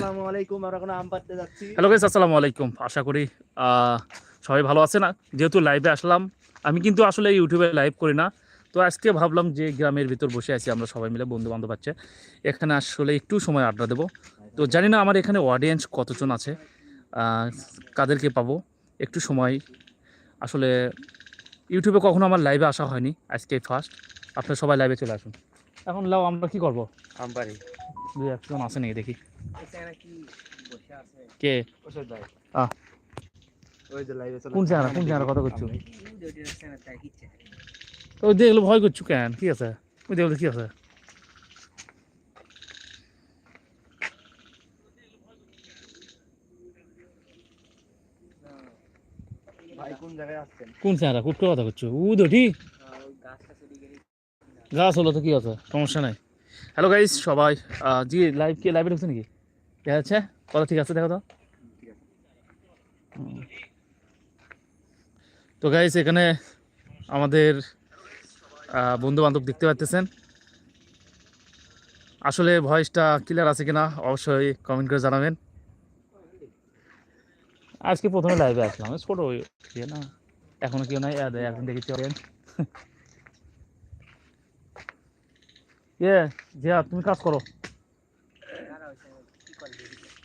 আসসালামু আলাইকুম আমরা এখন আম পাড়তে যাচ্ছি। হ্যালো গাইস আসসালামু আলাইকুম। আশা করি সবাই ভালো আছে না যেহেতু লাইভে আসলাম আমি কিন্তু আসলে ইউটিউবে লাইভ করি না। তো আজকে ভাবলাম যে গ্রামের ভিতর বসে আছি আমরা সবাই মিলে বন্ধু বান্ধব আছে। এখানে আসলে একটু সময় আড্ডা দেবো। তো জানি না আমার এখানে অডিয়েন্স কতজন আছে কাদেরকে পাবো। একটু সময় আসলে ইউটিউবে কখনো আমার লাইভে আসা হয়নি আজকে ফার্স্ট আপনারা সবাই লাইভে চলে আসুন। এখন লাও আমরা কি করব? আম পাড়ি দুই একজন আছে নাকি দেখি। কি বসে আছে কে ওষুধ ভাই আহ। ওই যে লাইভে চলে কোন চেহারা কোন চেহারা কথা করছ তো ভয় করছ কেন কি আছে ওই দেখলে কি আছে কোন চেহারা কথা করছ উ দটি গাছ হলো তো কি আছে সমস্যা নাই হ্যালো গাইস সবাই জি লাইভ কি লাইভে ঢুকছে নাকি? দেখা যাচ্ছে? কথা ঠিক আছে দেখো তো। তো গাইস এখানে আমাদের বন্ধু বান্ধব দেখতে পাচ্ছেন আসলে ভয়েসটা ক্লিয়ার আছে কিনা, অবশ্যই কমেন্ট করে জানাবেন। আজকে প্রথমে লাইভে আসলাম। ছোট ইয়ে না। এখনও কেউ নাই। এখন দেখেছি অডিয়েন্স ইয়ে জিয়া তুমি কাজ করো।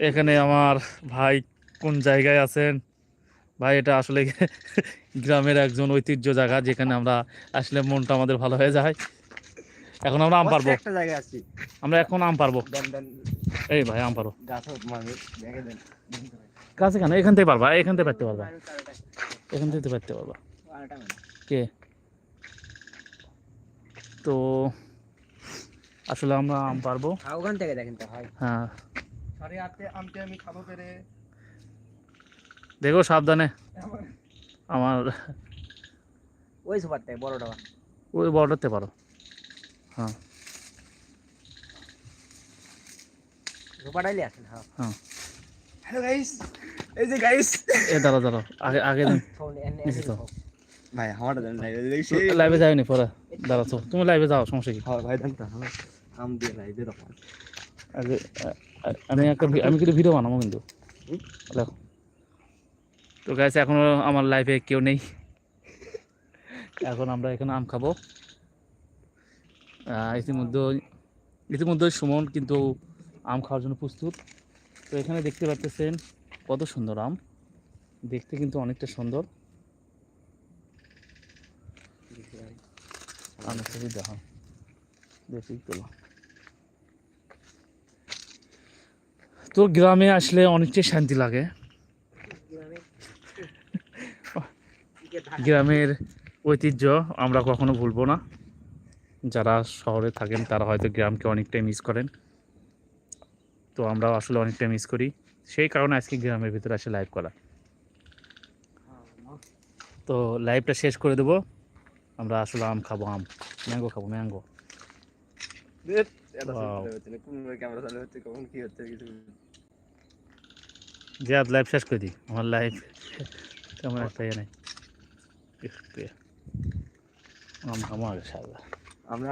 এখানে আমার ভাই কোন জায়গায় আছেন? ভাই এটা আসলে গ্রামের একজন ঐতিহ্য জায়গা যেখানে আমরা আসলে মনটা আমাদের ভালো হয়ে যায়। এখন আমরা আম পারব। আমরা এখন আম পারব। এই ভাই আম পারব গাছ মানে কাছে কেন এখান থেকে পারবা এখান থেকে পারতে পারবা। এখান থেকে পারতে পারবা। কে? তো আসলে আমরা আম পারব। ওখান থেকে দেখেন তো ভাই হ্যাঁ। সাড়ে আমতে আমি খাব পেরে? দেখো সাবধানে। আমার ওই সুপার থেকে বড়টা ওই বর্ডারতে পারো। হ্যাঁ। সুপারটাইলে আসেন হ্যাঁ। হ্যাঁ। হ্যালো গাইস এই যে গাইস এ দাঁড়াও দাঁড়াও। আগে আগে দিন। নিচে তো। ভাই আমারটা দেন লাইভে যাওনি পরে? দাঁড়াও তো তুমি লাইভে যাও সমস্যা কি? হ্যাঁ ভাই আমার আম দিয়ে লাইভে আমি একটা আমি কিন্তু ভিডিও বানাবো কিন্তু। দেখো। তো গাইছে এখনও আমার লাইফে কেউ নেই। এখন আমরা এখানে আম খাব। ইতিমধ্যে ইতিমধ্যে সুমন কিন্তু আম খাওয়ার জন্য প্রস্তুত। তো এখানে দেখতে পাচ্ছেন কত সুন্দর আম। দেখতে কিন্তু অনেকটা সুন্দর। আমি ছবি দেখো তো গ্রামে আসলে অনেকটাই শান্তি লাগে। গ্রামের ঐতিহ্য আমরা কখনো ভুলবো না। যারা শহরে থাকেন, তারা হয়তো গ্রামকে অনেকটাই মিস করেন। তো আমরা আসলে অনেকটাই মিস করি। সেই কারণে আজকে গ্রামের ভিতরে আসে লাইভ করা। তো লাইভটা শেষ করে দেবো। আমরা আসলে আম খাব আম। ম্যাঙ্গো খাব ম্যাঙ্গো। জিয়াদ ক্যামেরা চালু হচ্ছে কখন কি হচ্ছে যে আজ লাইভ শেষ করে দিই আমার লাইভ তেমন একটা ইয়ে নেই। আম খামো আগে সারা আমরা